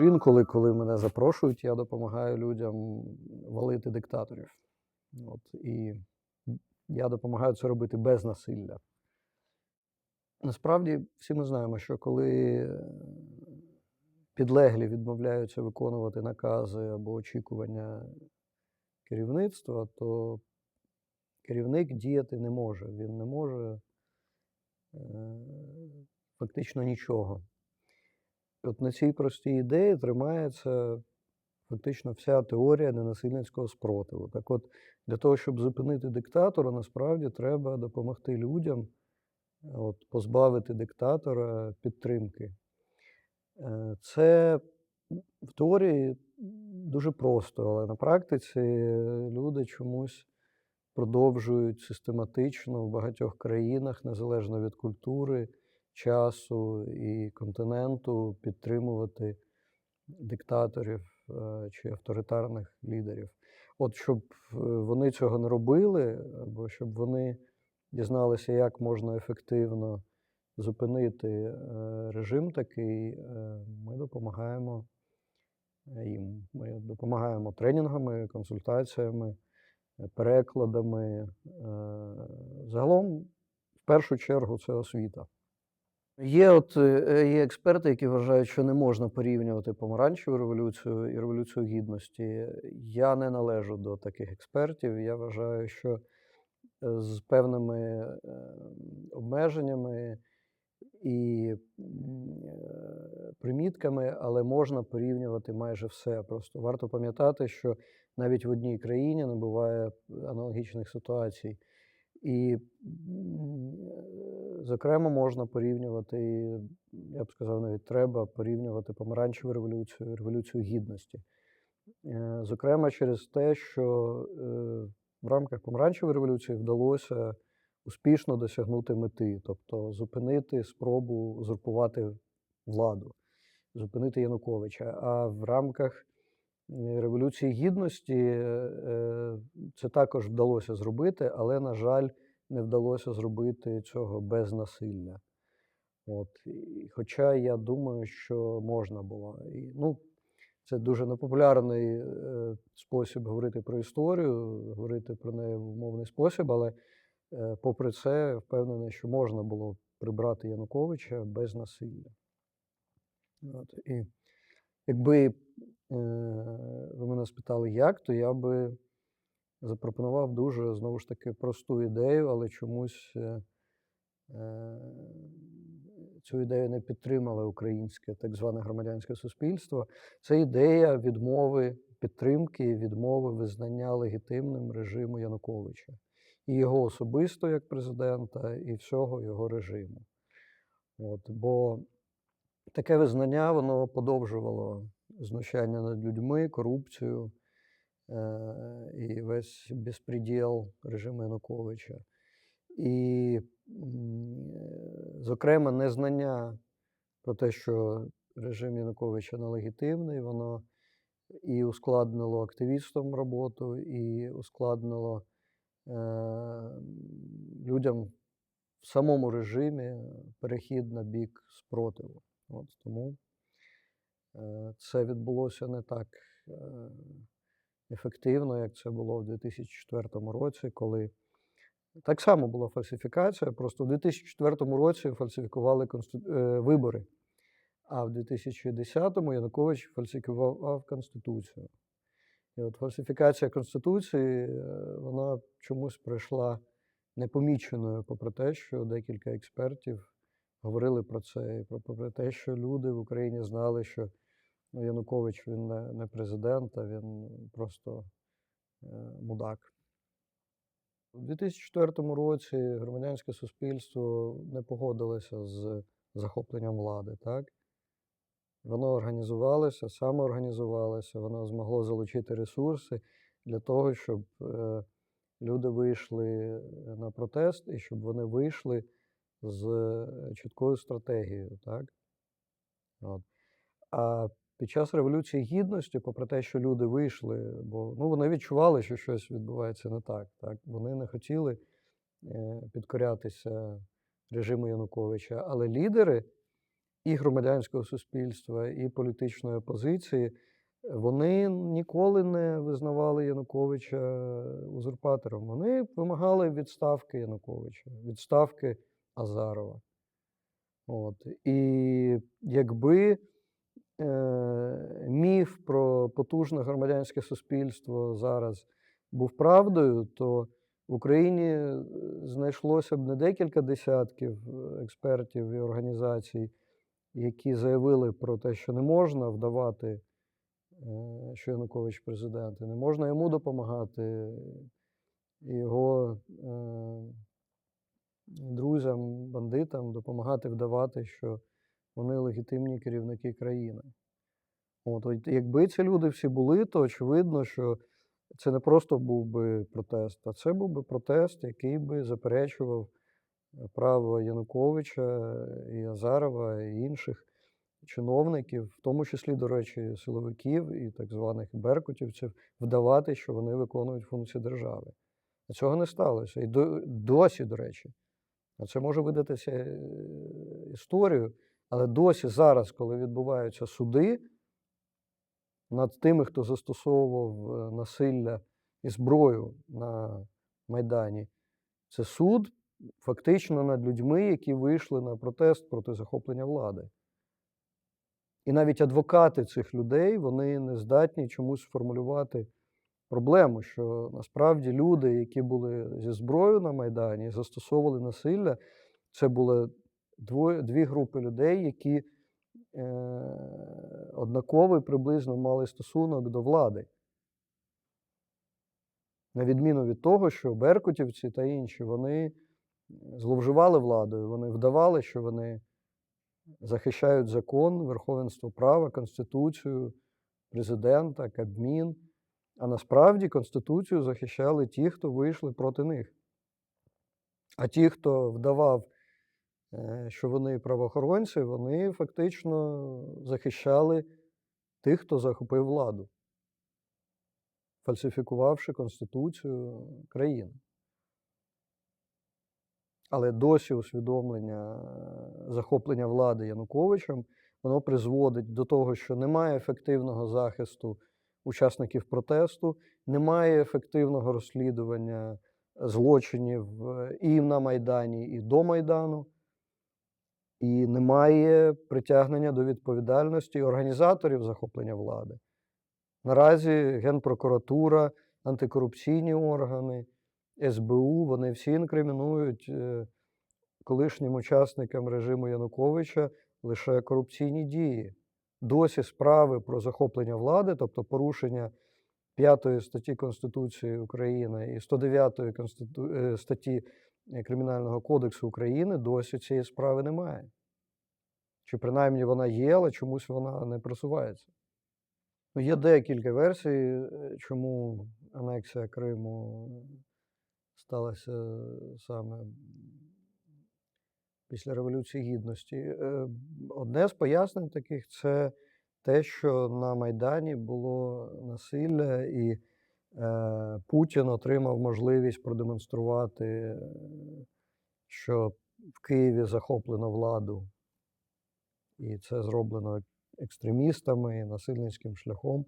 Інколи, коли мене запрошують, я допомагаю людям валити диктаторів. От, і я допомагаю це робити без насилля. Насправді, всі ми знаємо, що коли е, підлеглі відмовляються виконувати накази або очікування керівництва, то керівник діяти не може. Він не може е, фактично нічого. От на цій простій ідеї тримається фактично вся теорія ненасильницького спротиву. Так от, для того, щоб зупинити диктатора, насправді треба допомогти людям от, позбавити диктатора підтримки. Е, Це в теорії дуже просто, але на практиці люди чомусь продовжують систематично в багатьох країнах, незалежно від культури, часу і континенту, підтримувати диктаторів е, чи авторитарних лідерів. От щоб е, вони цього не робили, або щоб вони дізналися, як можна ефективно зупинити е, режим такий, ми допомагаємо їм. Ми допомагаємо тренінгами, консультаціями, перекладами. Загалом, в першу чергу, це освіта. Є от е, є експерти, які вважають, що не можна порівнювати помаранчеву революцію і революцію гідності. Я не належу до таких експертів. Я вважаю, що е, з певними е, обмеженнями і е, примітками, але можна порівнювати майже все. Просто варто пам'ятати, що навіть в одній країні не буває аналогічних ситуацій. І, е, зокрема, можна порівнювати, я б сказав, навіть треба порівнювати помаранчеву революцію революцію гідності. Е, Зокрема, через те, що е, в рамках помаранчевої революції вдалося успішно досягнути мети, тобто зупинити спробу узурпувати владу, зупинити Януковича. А в рамках е, Революції Гідності це також вдалося зробити, але, на жаль, не вдалося зробити цього без насилля. От. І Хоча я думаю, що можна було. І, ну, це дуже непопулярний е, спосіб говорити про історію, говорити про неї в умовний спосіб, але е, попри це, впевнений, що можна було прибрати Януковича без насилля. От. І якби е, ви мене спитали, як, то я би запропонував дуже знову ж таки просту ідею, але чомусь е, е, цю ідею не підтримали українське так зване громадянське суспільство. Це ідея відмови підтримки, відмови визнання легітимним режиму Януковича і його особисто як президента, і всього його режиму. От, бо таке визнання воно подовжувало знущання над людьми, корупцію і весь безпреділ режиму Януковича. І, е, зокрема, незнання про те, що режим Януковича нелегітимний, воно і ускладнило активістам роботу, і ускладнило е, людям в самому режимі перехід на бік спротиву. От тому е, це відбулося не так е, ефективно, як це було в 2004 році, коли так само була фальсифікація, просто в 2004 році фальсифікували конститу... е, вибори, а в 2010-му Янукович фальсифікував Конституцію. І от фальсифікація Конституції, е, вона чомусь пройшла непоміченою, попри те, що декілька експертів говорили про це, і про- те, що люди в Україні знали, що ну, Янукович він не, не президент, а він просто е, мудак. У 2004 році громадянське суспільство не погодилося з захопленням влади, так? Воно організувалося, самоорганізувалося, воно змогло залучити ресурси для того, щоб е, люди вийшли на протест і щоб вони вийшли з е, чіткою стратегією, так? От. А під час Революції Гідності, попри те, що люди вийшли, бо ну, вони відчували, що щось відбувається не так. так? Вони не хотіли е, підкорятися режиму Януковича, але лідери і громадянського суспільства, і політичної опозиції, вони ніколи не визнавали Януковича узурпатором. Вони вимагали відставки Януковича, відставки Азарова. От. І якби міф про потужне громадянське суспільство зараз був правдою, то в Україні е, знайшлося б не декілька десятків е, експертів і організацій, які заявили про те, що не можна вдавати, е, що Янукович президент, і не можна йому допомагати, його е, друзям, бандитам допомагати вдавати, що вони легітимні керівники країни. От, от якби ці люди всі були, то очевидно, що це не просто був би протест, а це був би протест, який би заперечував е, право Януковича і Азарова і інших чиновників, в тому числі, до речі, силовиків і так званих беркутівців, вдавати, що вони виконують функції держави. А цього не сталося. І досі, до речі, а це може видатися е, історією, але досі зараз, коли відбуваються суди над тими, хто застосовував е, насилля і зброю на Майдані, це суд фактично над людьми, які вийшли на протест проти захоплення влади. І навіть адвокати цих людей вони не здатні чомусь сформулювати проблему, що насправді люди, які були зі зброєю на Майдані застосовували насилля, це були двоє, дві групи людей, які е, однаково приблизно мали стосунок до влади. На відміну від того, що беркутівці та інші вони зловживали владою, вони вдавали, що вони захищають закон, верховенство права, Конституцію, президента, Кабмін. А насправді Конституцію захищали ті, хто вийшли проти них. А ті, хто вдавав, що вони правоохоронці, вони фактично захищали тих, хто захопив владу, фальсифікувавши Конституцію країни. Але досі усвідомлення захоплення влади Януковичем, воно призводить до того, що немає ефективного захисту учасників протесту, немає ефективного розслідування злочинів е, і на Майдані, і до Майдану, і немає притягнення до відповідальності організаторів захоплення влади. Наразі Генпрокуратура, антикорупційні органи, СБУ, вони всі інкримінують е, колишнім учасникам режиму Януковича лише корупційні дії досі справи про захоплення влади, тобто порушення 5 статті Конституції України і 109 Конститу... е, статті Кримінального кодексу України, досі цієї справи немає. Чи принаймні вона є, але чомусь вона не просувається. Ну, Є декілька версій, е, чому анексія Криму сталася саме після Революції Гідності. Е, Одне з пояснень таких це те, що на Майдані було насилля, і е, Путін отримав можливість продемонструвати, е, що в Києві захоплено владу, і це зроблено екстремістами і насильницьким шляхом.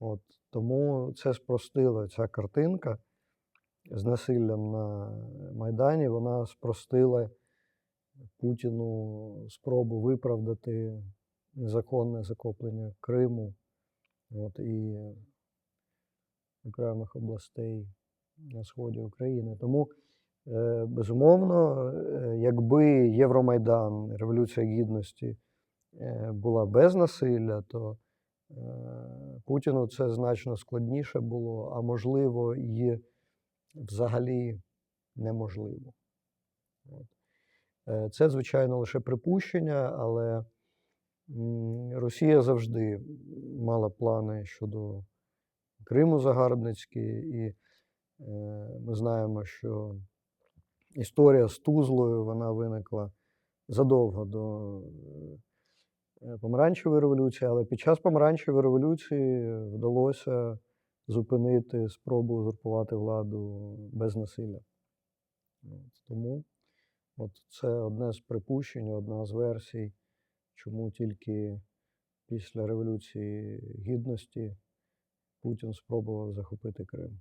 От, Тому це спростило ця картинка з насиллям на Майдані, вона спростила. Путіну спробу виправдати незаконне захоплення Криму от, і окремих областей на сході України. Тому, е, безумовно, е, якби Євромайдан, Революція Гідності е, була без насилля, то Путіну це значно складніше було, а можливо, і взагалі неможливо. Це, звичайно, лише припущення, але Росія завжди мала плани щодо Криму загарбницькі, і е, ми знаємо, що історія з Тузлою вона виникла задовго до е, Помаранчевої революції, але під час Помаранчевої революції вдалося зупинити спробу узурпувати владу без насилля. Тому От Це одне з припущень, одна з версій чому тільки після Революції Гідності Путін спробував захопити Крим.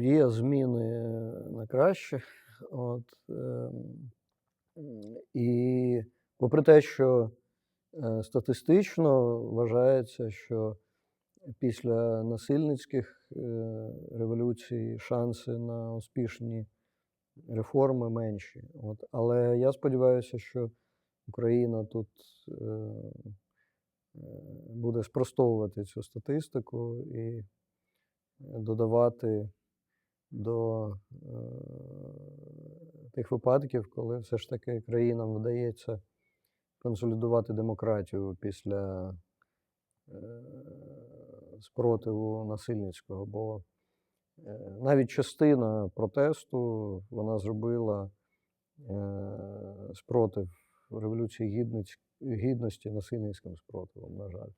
Є зміни на краще. От, ем, і попри те, що е, статистично вважається, що після насильницьких е, революцій шанси на успішні реформи менші. От. Але я сподіваюся, що Україна тут е, е, буде спростовувати цю статистику і додавати до е, тих випадків, коли все ж таки країнам вдається консолідувати демократію після е, спротиву насильницького. Бо е, навіть частина протесту вона зробила е, спротив Революції Гідності насильницьким спротивом, на жаль.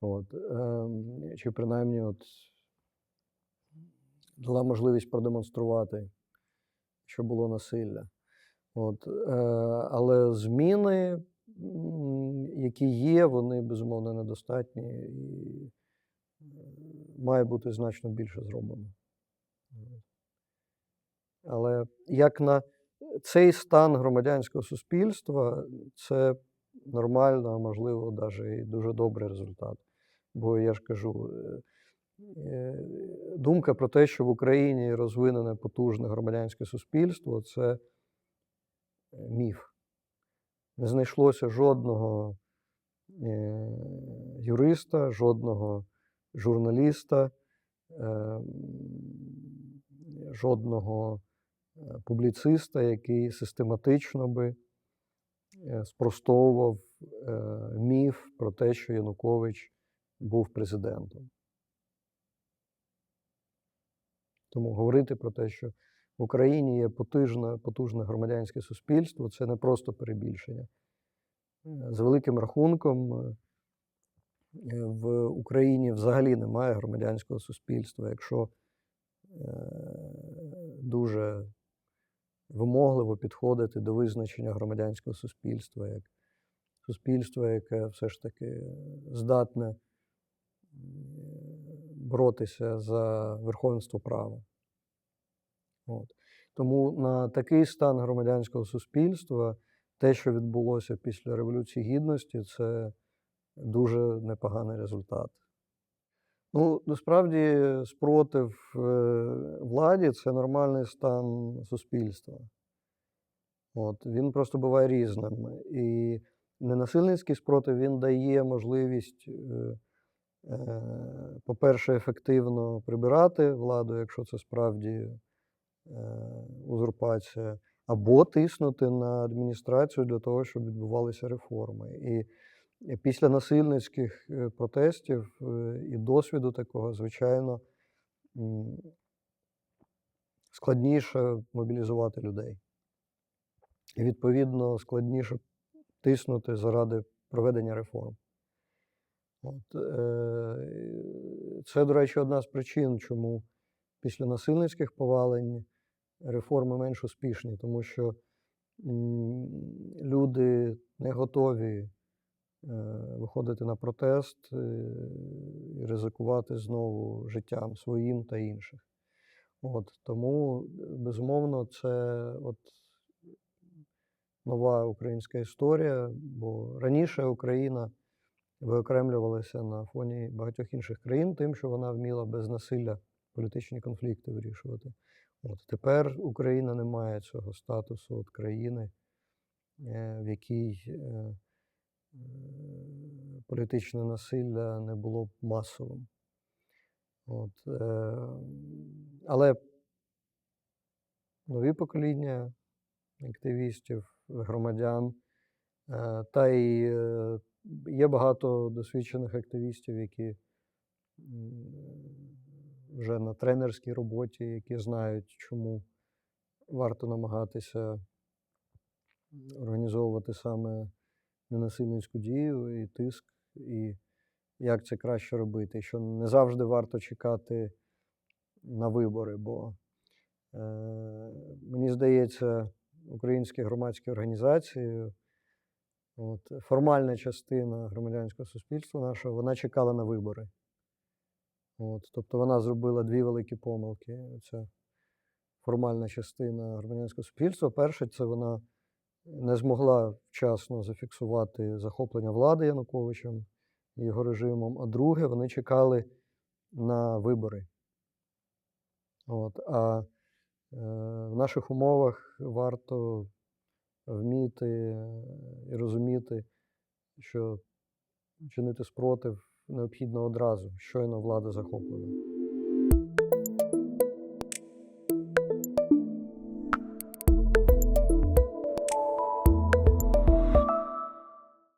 От, ем, чи принаймні от дала можливість продемонструвати, що було насилля. От, е, але зміни, які є, вони безумовно недостатні і е, має бути значно більше зроблено. Але як на цей стан громадянського суспільства, це нормально, а можливо, навіть і дуже добрий результат. Бо я ж кажу, е, е, думка про те, що в Україні розвинене потужне громадянське суспільство, це е, міф. Не знайшлося жодного юриста, жодного журналіста, жодного публіциста, який систематично би е, спростовував е, міф про те, що Янукович був президентом. Тому говорити про те, що в Україні є потужне, потужне громадянське суспільство, це не просто перебільшення. Е, За великим рахунком, в Україні взагалі немає громадянського суспільства. Якщо дуже вимогливо підходити до визначення громадянського суспільства як суспільство, яке все ж таки здатне боротися за верховенство права. От. Тому на такий стан громадянського суспільства те, що відбулося після Революції Гідності, це дуже непоганий результат. Ну, насправді, спротив е, владі це нормальний стан суспільства. От, він просто буває різним. І ненасильницький спротив він дає можливість, е, е, по-перше, ефективно прибирати владу, якщо це справді узурпація, або тиснути на адміністрацію для того, щоб відбувалися реформи. І після насильницьких е, протестів е, і досвіду такого, звичайно, складніше мобілізувати людей. І, відповідно, складніше тиснути заради проведення реформ. От, е, це, до речі, одна з причин, чому після насильницьких повалень реформи менш успішні, тому що люди не готові виходити на протест е, і ризикувати знову життям своїм та інших. От, тому, безумовно, це от нова українська історія, бо раніше Україна виокремлювалася на фоні багатьох інших країн, тим, що вона вміла без насилля політичні конфлікти вирішувати. От тепер Україна не має цього статусу от країни, е, в якій е, е, політичне насилля не було б масовим. От, е, але нові покоління активістів, громадян, е, та й е, є багато досвідчених активістів, які вже на тренерській роботі, які знають, чому варто намагатися організовувати саме ненасильницьку дію і тиск, і як це краще робити. Що не завжди варто чекати на вибори, бо е, мені здається, українські громадські організації От, формальна частина громадянського суспільства нашого, вона чекала на вибори. От, тобто вона зробила дві великі помилки. Ця формальна частина громадянського суспільства. Перше, це вона не змогла вчасно зафіксувати захоплення влади Януковичем і його режимом. А друге, вони чекали на вибори. От, а е, в наших умовах варто вміти е, і розуміти, що чинити спротив необхідно одразу, щойно влада захоплена.